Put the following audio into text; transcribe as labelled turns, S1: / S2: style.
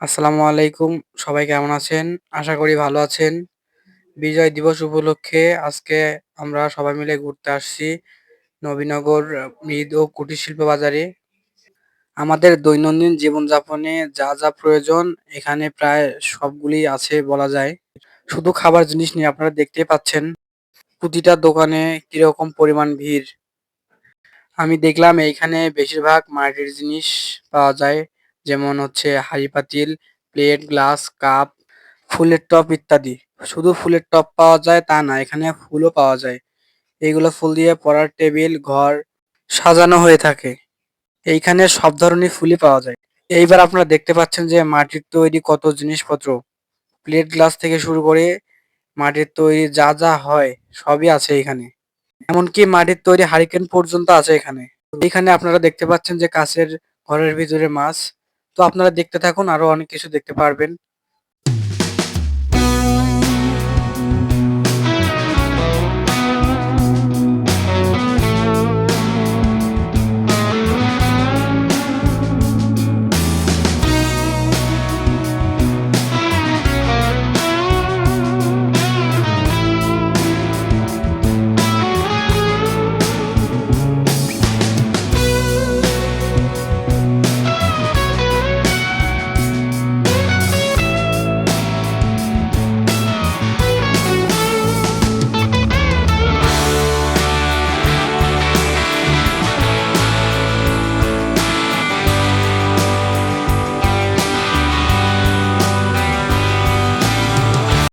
S1: আসসালামু আলাইকুম। সবাই কেমন আছেন? আশা করি ভালো আছেন। বিজয় দিবস উপলক্ষে আজকে আমরা সবাই মিলে ঘুরতে আসছি নবীনগর মৃদ ও কুটির শিল্প বাজারে। আমাদের দৈনন্দিন জীবনযাপনে যা যা প্রয়োজন এখানে প্রায় সবগুলি আছে বলা যায়। শুধু খাবার জিনিস নিয়ে আপনারা দেখতে পাচ্ছেন প্রতিটা দোকানে কীরকম পরিমাণ ভিড়। আমি দেখলাম এইখানে বেশিরভাগ মাটির জিনিস পাওয়া যায়। যেমন হচ্ছে হাঁড়ি পাতিল, প্লেট, গ্লাস, কাপ, ফুলের টব ইত্যাদি। শুধু ফুলের টব পাওয়া যায় তা না, এখানে ফুলও পাওয়া যায়। এইগুলো ফুল দিয়ে পড়ার টেবিল, ঘর সাজানো হয়ে থাকে। এইখানে সব ধরনের ফুলই পাওয়া যায়। এইবার আপনারা দেখতে পাচ্ছেন যে মাটির তৈরি কত জিনিসপত্র। প্লেট, গ্লাস থেকে শুরু করে মাটির তৈরি যা যা হয় সবই আছে এখানে। এমনকি মাটির তৈরি হারিকেন পর্যন্ত আছে এখানে। এখানে আপনারা দেখতে পাচ্ছেন যে কাছের ঘরের ভিতরে মাছ তো আপনারা দেখতে থাকুন আরও অনেক কিছু দেখতে পারবেন।